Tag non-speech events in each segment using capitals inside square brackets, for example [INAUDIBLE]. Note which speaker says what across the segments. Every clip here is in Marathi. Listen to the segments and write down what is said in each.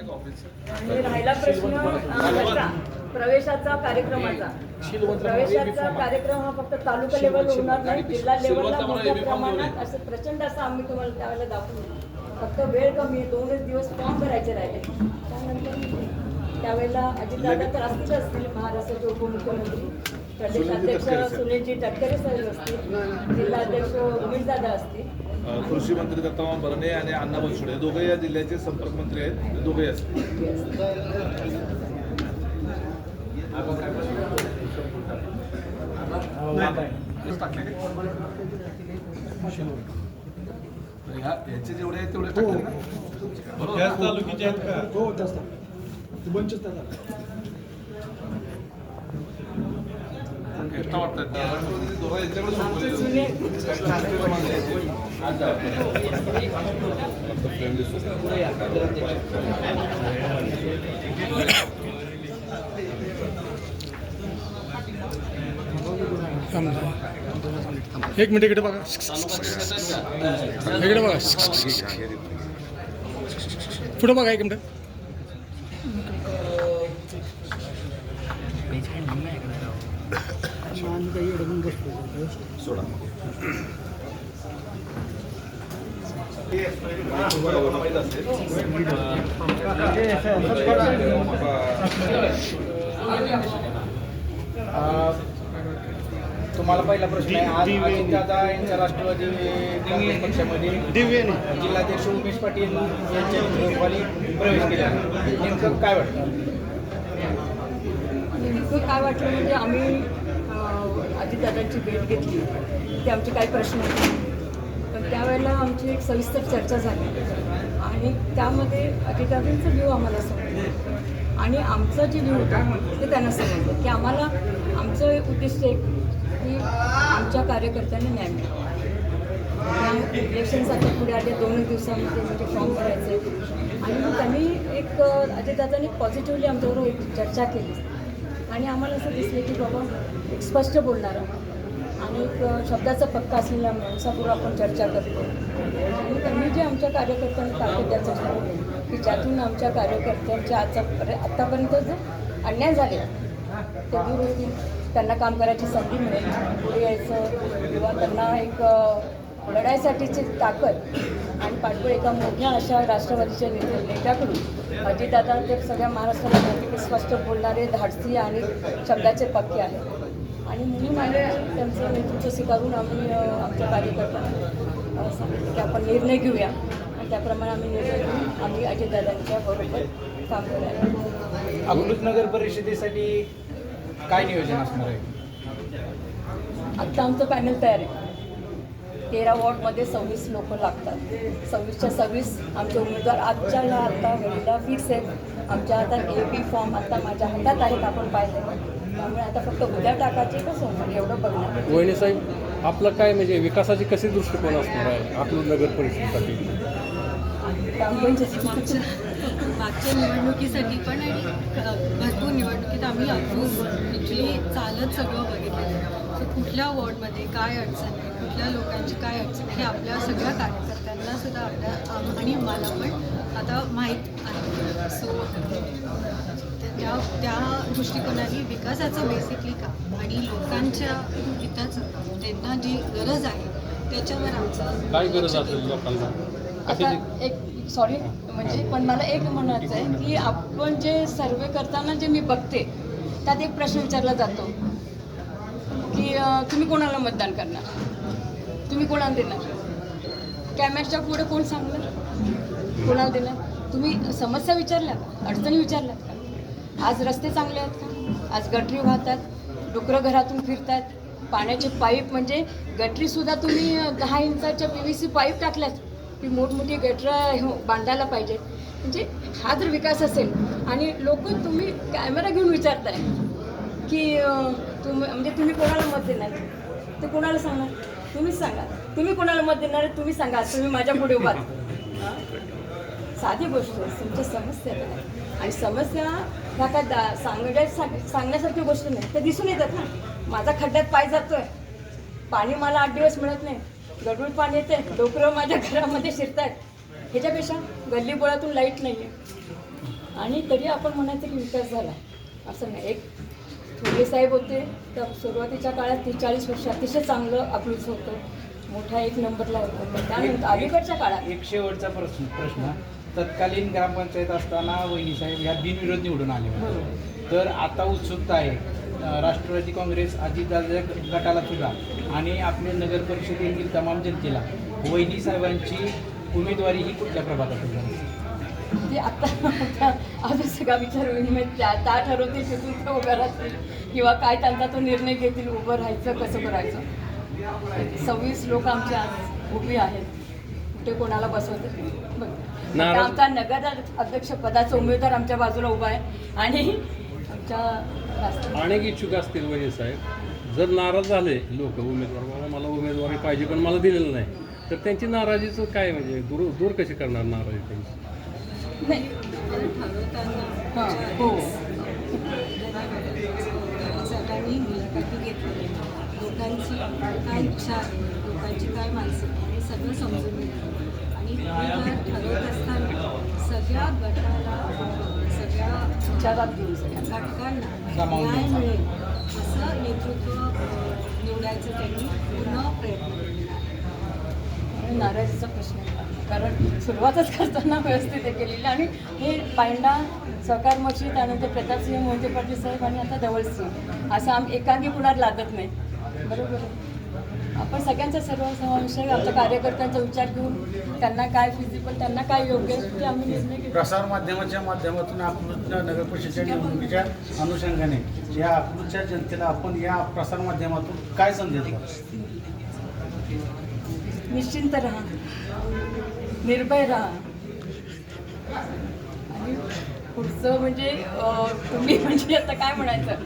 Speaker 1: राहिला प्रश्न प्रवेशाचा कार्यक्रमाचा. प्रवेशाचा कार्यक्रम हा फक्त तालुका लेवल होणार नाही जिल्हा लेवलला मोठ्या प्रमाणात असं प्रचंड असं आम्ही तुम्हाला त्यावेळेला दाखवू. फक्त वेळ कमी दोनच दिवस फॉर्म भरायचे राहिले. त्यानंतर त्यावेळेला अजितदादा तर असतील असतील महाराष्ट्राचे उपमुख्यमंत्री. प्रदेशाध्यक्ष सुनीलजी तटकरे साहेब असतील जिल्हाध्यक्ष उमेशदादा असतील.
Speaker 2: कृषी मंत्री दत्ताराम भरणे आणि अण्णा बनसोडे. हे दोघे या जिल्ह्याचे संपर्क मंत्री आहेत. ते दोघे यांचे जेवढे आहेत तेवढे ना?
Speaker 3: तालुक्याचे आहेत का?
Speaker 4: हो त्याच ते बंचच त्याचा
Speaker 2: एक्स्ट्रा वाटतात
Speaker 4: एक मिनिट इकडे बघा. इकडे बघा. पुढे बघा एक मिनिट.
Speaker 2: सोडा.
Speaker 5: तुम्हाला पहिला प्रश्न आहे. आज अजितदादा यांच्या राष्ट्रवादी काँग्रेस पक्षामध्ये
Speaker 4: दिव्य
Speaker 5: जिल्हाध्यक्ष उमेश पाटील यांच्या नेतृत्वाखाली प्रवेश केला. नेमकं काय वाटतं?
Speaker 1: नेमकं काय वाटलं म्हणजे आम्ही अं, अजितदादांची भेट घेतली. ते आमचे काही प्रश्न होते आमची एक सविस्तर चर्चा झाली. आणि त्यामध्ये अजितदादांचा व्ह्यू आम्हाला समजलं. आणि आमचा जे व्ह्यू होता ते त्यांना समजलं की आम्हाला आमचं एक उद्दिष्ट एक की आमच्या कार्यकर्त्यांना न्याय मिळावा. इलेक्शन्स आता पुढे आले दोन दिवसामध्ये म्हणजे फॉर्म भरायचे. आणि मग त्यांनी एक अजितदादांनी पॉझिटिव्हली आमच्याबरोबर एक चर्चा केली. आणि आम्हाला असं दिसलं की बाबा एक स्पष्ट बोलणारा आणि एक शब्दाचा पक्का असलेल्या माणसाबरोबर आपण चर्चा करतो. आणि त्यांनी जे आमच्या कार्यकर्त्यांना ताकद द्यायचं ठरवलं की ज्यातून आमच्या कार्यकर्त्यांच्या आजचा आत्तापर्यंत जो अन्याय झाले ते दूर होतील त्यांना काम करायची संधी मिळेल. पुढे यायचं किंवा त्यांना एक लढायसाठीची लढाईसाठीची ताकद आणि पाठबळ एका मोठ्या अशा राष्ट्रवादीच्या नेते नेत्याकडून अजितदादा ते सगळ्या महाराष्ट्राला स्पष्ट बोलणारे धाडसी आणि शब्दाचे पक्के आहेत. आणि म्हणून आम्ही त्यांचं नेतृत्व स्वीकारून आम्ही आमच्या कार्यकर्त्यांना सांगितलं की आपण निर्णय घेऊया. आणि त्याप्रमाणे आम्ही निर्णय घेऊन आम्ही अजितदादांच्या बरोबर काम करायला
Speaker 5: अकलूज नगर परिषदेसाठी काय नियोजन असणार आहे?
Speaker 1: आत्ता आमचं पॅनल तयार. आहे तेरा वॉर्डमध्ये सव्वीस लोक लागतात. सव्वीसच्या सव्वीस आमचे उमेदवार आजच्या ह्या आत्ता वेळेला फिक्स आहेत. आमच्या हातात ए बी फॉर्म आत्ता माझ्या हातात आहेत आपण पाहिले. त्यामुळे आता फक्त उद्या टाकायचे का सोमवार? एवढं बघणार.
Speaker 6: वहिनी साहेब आपलं काय म्हणजे विकासाची कशी दृष्टिकोन असणार आहे अकलूज नगर परिषदेसाठी?
Speaker 1: ग्रामपंचायत
Speaker 7: मागच्या निवडणुकीसाठी पण आणि क- भरपूर निवडणुकीत आम्ही अफूज ॲक्च्युली चालत सगळं बघितलं सो कुठल्या वॉर्डमध्ये काय अडचण आहे कुठल्या लोकांची काय अडचण आहे हे आपल्या सगळ्या कार्यकर्त्यांना सुद्धा आपल्या आम- आणि मला पण आता माहीत आहे. सो त्या त्या दृष्टिकोनाने विकासाचं बेसिकली काम आणि लोकांच्या हिताचं काम त्यांना जी गरज आहे त्याच्यावर आमचं
Speaker 6: काय गरज असेल लोकांना?
Speaker 1: आता एक सॉरी म्हणजे पण मला एक म्हणायचं आहे की आपण जे सर्वे करताना जे मी बघते त्यात एक प्रश्न विचारला जातो की तुम्ही कोणाला मतदान करणार? तुम्ही कोणाला देणार? कॅमेऱ्याच्या पुढे कोण सांगणार? कोणाला देणार? तुम्ही समस्या विचारल्या? अडचणी विचारल्या? आज रस्ते चांगले आहेत का? आज गटरी वाहतात डुकरं घरातून फिरतात. पाण्याचे पाईप म्हणजे गटरीसुद्धा तुम्ही दहा इंचाच्या पी व्ही सी पाईप टाकल्यात की मोठमोठी गटरं बांधायला पाहिजे. म्हणजे हा जर विकास असेल आणि लोक तुम्ही कॅमेरा घेऊन विचारताय की तुम तुम्ही म्हणजे तुम्ही कोणाला मत देणार? ते कोणाला सांगणार? तुम्हीच सांगा. तुम्ही कोणाला मत देणार तुम्ही सांगा. तुम्ही माझ्या पुढे उभा साधी गोष्ट तुमच्या समस्या काय आणि समस्या ह्या काय दा सांगण्या सांग- सांगण्यासारखी गोष्ट नाही. त्या दिसून येतात ना. माझा खड्ड्यात पाय जातोय. पाणी मला आठ दिवस मिळत नाही. गडूळ पाणी येते. डोकरं माझ्या घरामध्ये शिरतायत. ह्याच्यापेक्षा गल्लीबोळातून लाइट नाही आहे आणि तरी आपण म्हणायचं की विकास झाला. असं नाही. एक थोडे साहेब होते. तर सुरुवातीच्या काळात ती चाळीस वर्ष अतिशय चांगलं अप्रूव्ह होतं. मोठा एक नंबरला होतं. त्यानंतर अलीकडच्या काळात
Speaker 5: एक शेवटचा प्रश्न प्रश्न. तत्कालीन ग्रामपंचायत असताना वहिनी साहेब ह्या बिनविरोध निवडून आले होते. तर आता उत्सुकता आहे. राष्ट्रवादी काँग्रेस अजितदादा गटाला सुद्धा आणि आपल्या नगर परिषदेतील तमाम जनतेला वहिनी साहेबांची उमेदवारी ही कुठल्या प्रभागात
Speaker 1: ते आता अजून सगळा विचार विनिमय त्या त्या ठरवतील तिथून ते उभं राहतील किंवा काय त्यांचा तो निर्णय घेतील उभं राहायचं कसं करायचं. सव्वीस लोक आमचे आज उभी आहेत. कुठे कोणाला बसवते बघ.
Speaker 6: नाराज-
Speaker 1: आमचा नगर अध्यक्ष पदाचा उमेदवार आमच्या बाजूला उभा आहे. आणि आमच्या राष्ट्र
Speaker 6: अनेक इच्छुक असतील वहिनी साहेब. जर नाराज झाले लोक उमेदवार बाबा मला उमेदवारी पाहिजे पण मला दिलेलं नाही. तर त्यांची नाराजीचं काय म्हणजे? दूर दूर कशी करणार नाराजी त्यांची?
Speaker 1: नाही. हां हो.
Speaker 7: सगळ्यांनी मुलाखती घेतलेल्या लोकांची काय इच्छा आहे? लोकांची काय मानसिकता आहे? हे सगळं समजून घेतलं. आणि ठरवत असताना सगळ्या गटाला सगळ्या
Speaker 1: विचारात घेऊन सगळ्यांना
Speaker 7: घटकांना न्याय मिळेल असं नेतृत्व निवडायचं त्यांनी पुन्हा प्रयत्न केलेला
Speaker 1: नाराजीचा प्रश्न कारण सुरुवातच करताना व्यवस्थित हे केलेली आणि हे पायंडा सहकार मशीद त्यानंतर प्रतापसिंह मोहिते पाटील साहेब आणि आता धवलसिंह असं आम्ही एकांगी कुणाला लागत नाही. बरोबर. आपण सगळ्यांचा सर्व समावेश आहे आमच्या कार्यकर्त्यांचा विचार घेऊन त्यांना काय फिजिबल त्यांना काय योग्य ते आम्ही निर्णय घेऊ
Speaker 3: प्रसार माध्यमाच्या माध्यमातून अकलूजच्या नगर परिषदेच्या निवडणुकीच्या अनुषंगाने या अकलूजच्या जनतेला आपण या प्रसार माध्यमातून काय संदेश द्याल
Speaker 1: निश्चिंत राहा. निर्भय राहा. आणि पुढचं म्हणजे तुम्ही म्हणजे आता काय म्हणायचं?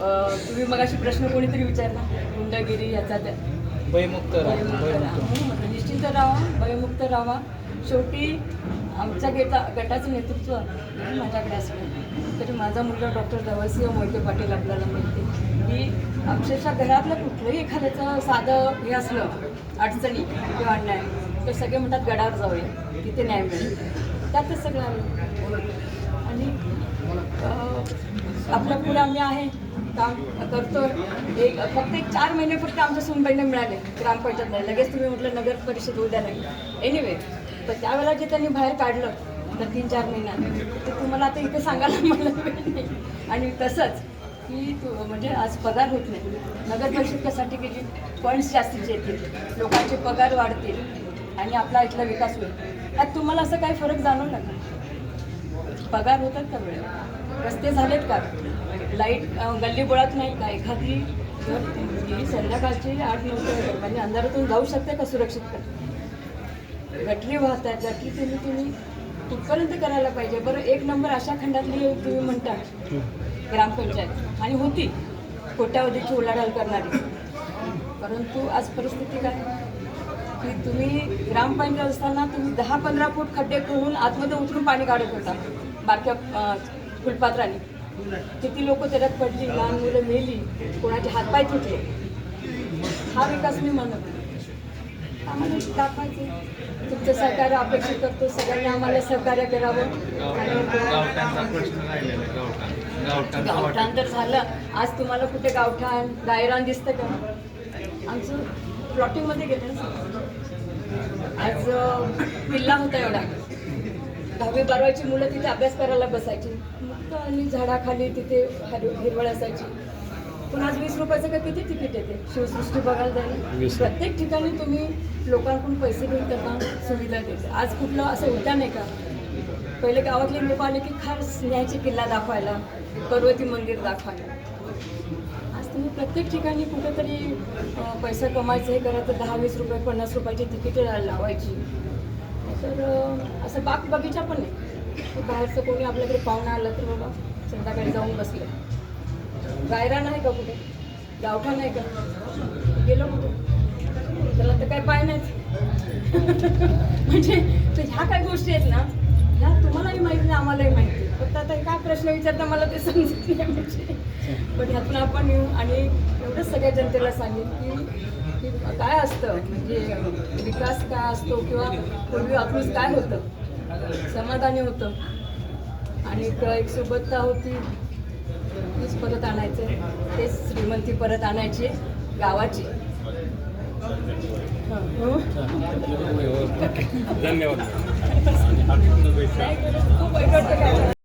Speaker 1: तुम्ही मगाशी प्रश्न कोणीतरी विचारला? गुंडगिरी याचा त्या
Speaker 5: भयमुक्त राहा
Speaker 1: भयमुक्त म्हणून म्हटलं, निश्चिंत राहा भयमुक्त राहा. शेवटी आमच्या गेटा गटाचं नेतृत्व माझ्याकडे असलं. तरी माझा मुलगा डॉक्टर धवलसिंह मोहिते पाटील आपल्याला माहिती की अक्षरशः घरातलं कुठलंही एखाद्याचं साधं हे असलं अडचणी किंवा अन्याय तर सगळे म्हणतात गडावर जाऊया. तिथे न्याय मिळेल. त्यातच सगळं आलं आणि अं, आपल्या पुढे आम्ही आहे. काम करतो. एक फक्त एक चार महिने फक्त आमच्या सुनबाईने मिळाले ग्रामपंचायतला. लगेच तुम्ही म्हटलं नगर परिषद उद्या नाही. एनिवे तर त्यावेळेला जे त्यांनी बाहेर काढलं तर तीन चार महिन्यात ते तुम्हाला आता इथे सांगायला मला वेळ नाही. आणि तसंच की तू म्हणजे आज पगार होत नाही. नगर परिषद कशासाठी केली फंड्स जास्तीचे येतील. लोकांचे पगार वाढतील. आणि आपला इथला विकास होईल. त्यात तुम्हाला असं काही फरक जाणवला का? पगार होतात का वेळेवर? रस्ते झालेत का? लाइट गल्लीबोळात गल्ली बोळात नाही का? एखादी संध्याकाळची आठ नऊ म्हणजे अंधारातून जाऊ शकते का सुरक्षित करते गटरी वाहतात गटरी तुम्ही तुम्ही कुठपर्यंत करायला पाहिजे. बरं एक नंबर अशा खंडातली तुम्ही म्हणता ग्रामपंचायत. आणि होती कोट्यावधीची उलाढाल करणारी. परंतु आज परिस्थिती काय? की तुम्ही ग्रामपंचायत असताना तुम्ही दहा पंधरा फूट खड्डे खोळून आतमध्ये उतरून पाणी काढत होता. बारक्या फुलपात्राने. किती लोक त्याच्यात पडली लहान मुलं मेली कोणाचे हातपाय तुटले. हा विकास मी म्हणत. आम्हाला दाखवायचे तुमचं सहकार्य अपेक्षित करतो सगळ्यांनी आम्हाला सहकार्य करावं.
Speaker 2: गावठाण.
Speaker 1: तर झालं. आज तुम्हाला कुठे गावठाण गायरान दिसतं का? आमचं प्लॉटिंगमध्ये गेलं ना. आज किल्ला होता एवढा. दहावी बारावीची मुलं तिथे अभ्यास करायला बसायची. मग आणि झाडाखाली तिथे हर- हिरवळ असायची. पण आज वीस रुपयाचं का किती तिकीट येते? शिवसृष्टी बघायला
Speaker 6: वीस.
Speaker 1: प्रत्येक ठिकाणी तुम्ही लोकांकडून पैसे घेऊन त्यांना सुविधा देते. आज कुठलं असं उद्यान आहे का? पहिले गावातले लोक आले की खास न्यायची किल्ला दाखवायला पर्वती मंदिर दाखवायला. आज तुम्ही प्रत्येक ठिकाणी कुठेतरी पैसा कमायचं हे करायचं दहा वीस रुपये पन्नास रुपयाची तिकीटं लावायची. तर असं बाग बगीचा पण नाही. बाहेरचं कोणी आपल्याकडे पाहुणं आलं तर बाबा संध्याकाळी जाऊन बसलं. गायरा नाही का कुठे? गावठा नाही का? गेलो कुठे? त्याला तर काय पाय नाहीच [LAUGHS] म्हणजे तर ह्या काय गोष्टी आहेत ना ह्या तुम्हालाही माहिती नाही आम्हालाही माहिती फक्त आता काय प्रश्न विचारता मला ते समजत नाही. म्हणजे पण ह्यातून आपण येऊ आणि एवढंच सगळ्या जनतेला सांगेन की काय असतं? म्हणजे विकास काय असतो किंवा पूर्वी अप्रूज काय होतं? समाधानी होतं. आणि एक एक सुबत्ता होती तीच परत आणायचं. तेच श्रीमंती परत आणायची गावाची.
Speaker 6: धन्यवाद. [LAUGHS]
Speaker 1: खूप